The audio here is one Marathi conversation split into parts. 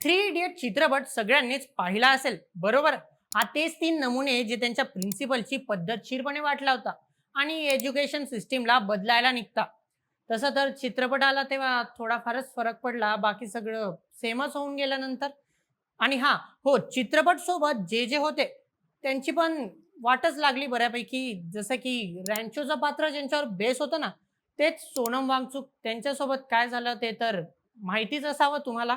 थ्री इडियट चित्रपट सगळ्यांनीच पाहिला असेल. बरोबर? हा तेच तीन नमुने जे त्यांच्या प्रिन्सिपलची पद्धतशीरपणे वाटला होता आणि एज्युकेशन सिस्टीमला बदलायला निघता. तसं तर चित्रपटाला तेव्हा थोडाफारच फरक पडला. बाकी सगळं सेमच होऊन गेल्यानंतर. आणि हा हो चित्रपट सोबत जे जे होते त्यांची पण वाटच लागली बऱ्यापैकी. जसं की रॅन्चोचं पात्र ज्यांच्यावर बेस होतं ना तेच सोनम वांगचूक. त्यांच्यासोबत काय झालं ते तर माहितीच असावं तुम्हाला.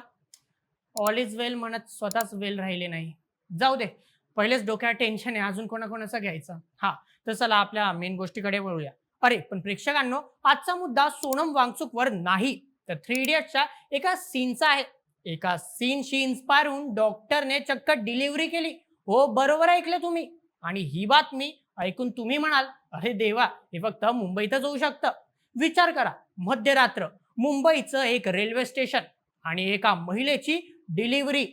ऑल इज वेल म्हणत स्वतःच वेल राहिले नाही. जाऊ दे. पहिलेच डोक्यात टेन्शन आहे. अजून कोणाकोणाचं घ्यायचं? हा. तर चला आपल्या मेन गोष्टीकडे वळूया. अरे पण प्रेक्षकांनो आजचा मुद्दा सोनम वांगचूकवर नाही. तर थ्री इडियट्सच्या एका सीनचा आहे. एका सीनशी इन्स्पायर होऊन डॉक्टरने चक्क डिलिव्हरी केली. हो बरोबर ऐकलं तुम्ही. आणि ही बातमी ऐकून तुम्ही म्हणाल अरे देवा हे फक्त मुंबईतच होऊ शकतं. विचार करा. मध्यरात्र मुंबईचं एक रेल्वे स्टेशन आणि एका महिलेची डिलिव्हरी.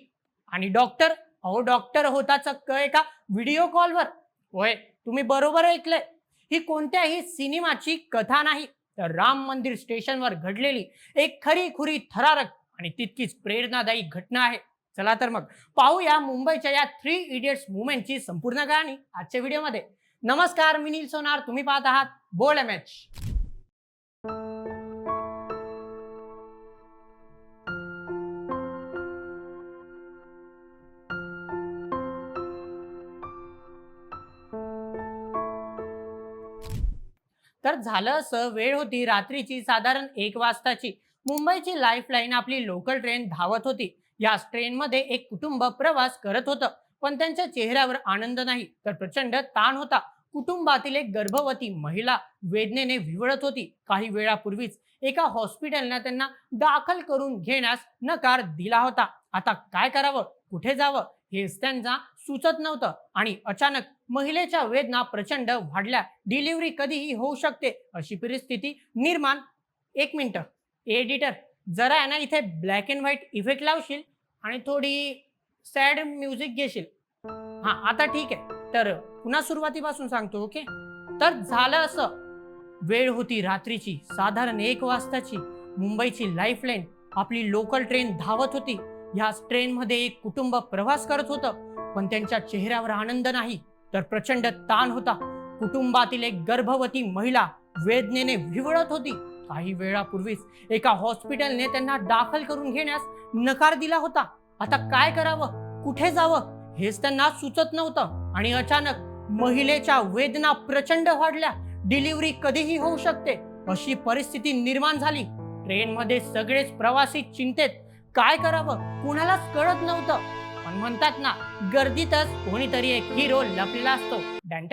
आणि डॉक्टर अहो डॉक्टर होता चक्क एका व्हिडिओ कॉलवर. होय तुम्ही बरोबर ऐकलंय. ही कोणत्याही सिनेमाची कथा नाही. तर राम मंदिर स्टेशनवर घडलेली एक खरी खुरी थरारक आणि तितकीच प्रेरणादायी घटना आहे. चला तर मग पाहूया मुंबईच्या या थ्री इडियट्स मुवमेंटची संपूर्ण कहाणी आजच्या व्हिडिओमध्ये नमस्कार मी नील सोनार. तुम्ही पाहत आहात बोल एम एच. तर झालं असं वेळ होती रात्रीची साधारण एक वाजताची. मुंबईची लाईफलाईन आपली लोकल ट्रेन धावत होती. या ट्रेनमध्ये एक कुटुंब प्रवास करत होतं. पण त्यांच्या चेहऱ्यावर आनंद नाही तर प्रचंड ताण होता. कुटुंबातील एक गर्भवती महिला वेदनेने विवळत होती. काही वेळापूर्वीच एका हॉस्पिटलने त्यांना दाखल करून घेण्यास नकार दिला होता. आता काय करावं? कुठे जावं? हेच त्यांचा सुचत नव्हतं. आणि अचानक महिलेच्या वेदना प्रचंड वाढल्या. डिलिव्हरी कधीही होऊ शकते अशी परिस्थिती निर्माण. एक मिनिट. एडिटर जरा आहे ना इथे ब्लॅक अँड व्हाईट इफेक्ट लावशील आणि थोडी सॅड म्युझिक घेशील. हा आता ठीक आहे. तर पुन्हा सुरुवातीपासून सांगतो ओके तर झालं असं. वेळ होती रात्रीची साधारण एक वाजताची. मुंबईची लाईफलाईन आपली लोकल ट्रेन धावत होती. ह्याच ट्रेनमध्ये एक कुटुंब प्रवास करत होतं. पण त्यांच्या चेहऱ्यावर आनंद नाही तर प्रचंड ताण होता. कुटुंबातील एक गर्भवती महिला वेदनेने विवळत होती. काही वेळापूर्वीच एका हॉस्पिटलने त्यांना दाखल करून घेण्यास नकार दिला होता. आता काय करावं? कुठे जावं? हेच त्यांना सुचत नव्हतं. आणि अचानक महिलेच्या वेदना प्रचंड वाढल्या. डिलिव्हरी कधीही होऊ शकते. अशी परिस्थिती निर्माण झाली. ट्रेनमध्ये सगळेच प्रवासी चिंतेत. काय करावं? कुणालाच कळत नव्हतं. पण म्हणतात ना गर्दीतच कोणीतरी एक हिरो लपलेला असतो. डॅन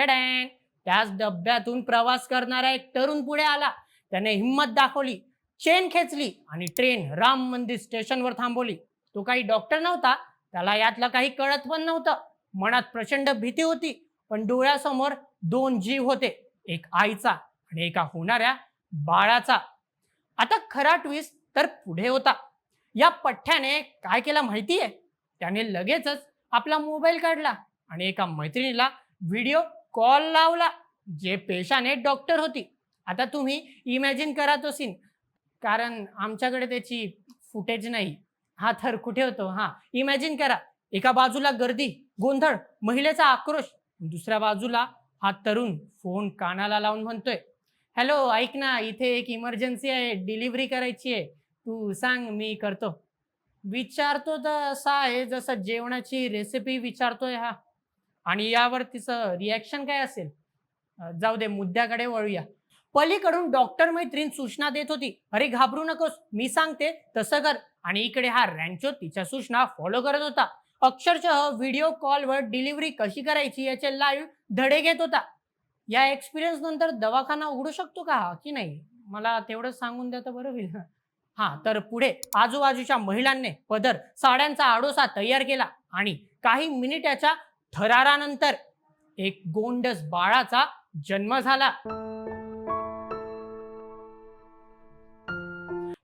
त्याच डब्यातून प्रवास करणारा एक तरुण पुढे आला. त्याने हिंमत दाखवली चेन खेचली आणि ट्रेन राम मंदिर स्टेशनवर थांबवली. तो काही डॉक्टर नव्हता त्याला यातलं काही कळत पण नव्हतं. मनात प्रचंड भीती होती पण डोळ्यासमोर दोन जीव होते एक आईचा आणि एका होणाऱ्या बाळाचा. आता खरा ट्विस्ट तर पुढे होता. या पठ्ठ्याने काय केलं माहितीये? त्याने लगेचच आपला मोबाईल काढला आणि एका मैत्रिणीला व्हिडिओ कॉल लावला जे पेशाने डॉक्टर होती. आता तुम्ही इमॅजिन करा तो सीन. कारण आमच्याकडे त्याची फुटेज नाही. हा थर कुठे होतो? हा इमॅजिन करा. एका बाजूला गर्दी गोंधळ महिलेचा आक्रोश. दुसऱ्या बाजूला हा तरुण फोन कानाला लावून म्हणतोय हॅलो ऐक ना इथे एक इमर्जन्सी आहे डिलिव्हरी करायची आहे. तू सांग मी करतो. विचारतो तर असा आहे जसं जेवणाची रेसिपी विचारतोय हा. आणि यावर तिचं रिॲक्शन काय असेल? जाऊ दे मुद्द्याकडे वळूया. पलीकडून डॉक्टर मैत्रीण सूचना देत होती अरे घाबरू नकोस मी सांगते तसं कर. आणि इकडे हा रँचो तिच्या सूचना फॉलो करत होता. अक्षरशः व्हिडिओ कॉलवर डिलिव्हरी कशी करायची याचे लाईव्ह धडे घेत होता. या एक्सपिरियन्स नंतर दवाखाना उघडू शकतो का की नाही? मला तेवढं सांगून द्या तर बरं होईल. हा तर पुढे आजूबाजूच्या महिलांनी पदर साड्यांचा आडोसा तयार केला आणि काही मिनिटाच्या थरारानंतर एक गोंडस बाळाचा जन्म झाला.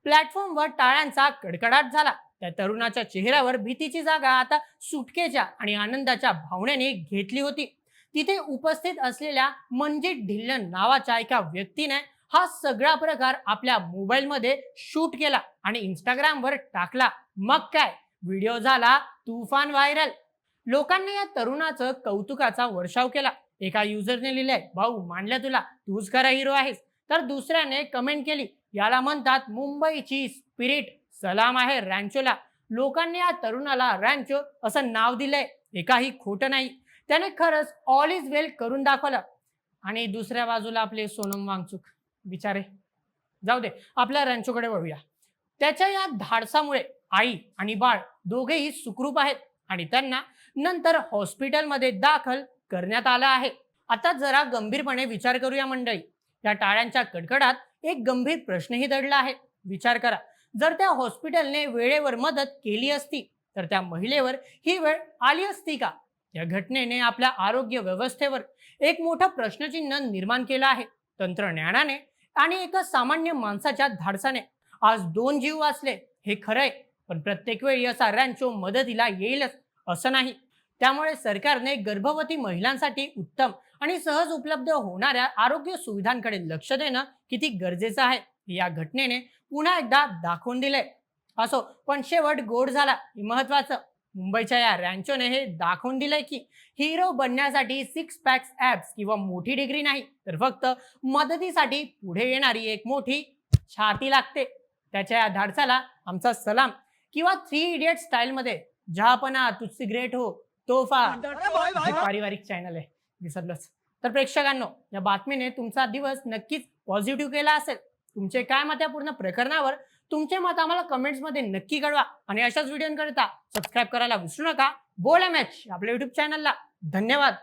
प्लॅटफॉर्मवर टाळ्यांचा कडकडाट झाला. त्या तरुणाच्या चेहऱ्यावर भीतीची जागा आता सुटकेच्या आणि आनंदाच्या भावनेने घेतली होती. तिथे उपस्थित असलेल्या मंजित ढिल्लन नावाच्या एका व्यक्तीने हा सगळा प्रकार आपल्या मोबाईलमध्ये शूट केला आणि इंस्टाग्रामवर टाकला. मग काय? व्हिडिओ झाला तुफान व्हायरल लोकांनी या तरुणाचं कौतुकाचा वर्षाव केला. एका युजरने लिहिलंय भाऊ मानल्या तुला. तूच खरा हिरो आहेस. तर दुसऱ्याने कमेंट केली. याला म्हणतात मुंबईची स्पिरिट सलाम आहे रँचोला लोकांनी या तरुणाला रॅन्चो असं नाव दिलंय. हे काही खोटं नाही. त्याने खरंच ऑल इज वेल करून दाखवलं. आणि दुसऱ्या बाजूला आपले सोनम वांगचूक. बिचारे जाऊ दे आपल्या रॅन्चोकडे वळूया. त्याच्या या धाडसामुळे आई आणि बाळ दोघेही सुखरूप आहेत आणि त्यांना नंतर हॉस्पिटलमध्ये दाखल करण्यात आलं आहे. आता जरा गंभीरपणे विचार करूया मंडळी. या टाळ्यांच्या कडकडात एक गंभीर प्रश्नही दडला आहे. विचार करा. जर त्या हॉस्पिटलने वेळेवर मदत केली असती तर त्या महिलेवर ही वेळ आली असती का? या घटनेने आपल्या आरोग्य व्यवस्थेवर एक मोठं प्रश्नचिन्ह निर्माण केलं आहे. तंत्रज्ञानाने आणि एका सामान्य माणसाच्या धाडसाने. आज दोन जीव वाचले हे खरंय पण प्रत्येक वेळी असा रॅन्चो मदतीला येईलच असं नाही. त्यामुळे सरकारने गर्भवती महिलांसाठी उत्तम आणि सहज उपलब्ध होणाऱ्या आरोग्य सुविधांकडे लक्ष देणं किती गरजेचं आहे या घटनेने पुन्हा एकदा दाखवून दिलंय. असो पण शेवट गोड झाला हे महत्वाचं. मुंबईच्या या रँचोने हे दाखवून दिलंय की हिरो बनण्यासाठी सिक्स पॅक्स ऍप्स किंवा मोठी डिग्री नाही तर फक्त मदतीसाठी पुढे येणारी एक मोठी छाती लागते. त्याच्या या धाडसाला आमचा सलाम किंवा थ्री इडियट स्टाईलमध्ये जहापना तुझसी ग्रेट हो तोफा पारिवारिक चॅनल आहे विसरलोच तर प्रेक्षकांनो या बातमीने तुमचा दिवस नक्कीच पॉझिटिव्ह केला असेल. तुमचे काय मत या पूर्ण प्रकरणावर तुमचे मत आम्हाला कमेंट्समध्ये नक्की कळवा. आणि अशाच व्हिडिओकरिता सबस्क्राईब करायला विसरू नका. बोला मॅच आपल्या युट्यूब चॅनलला धन्यवाद.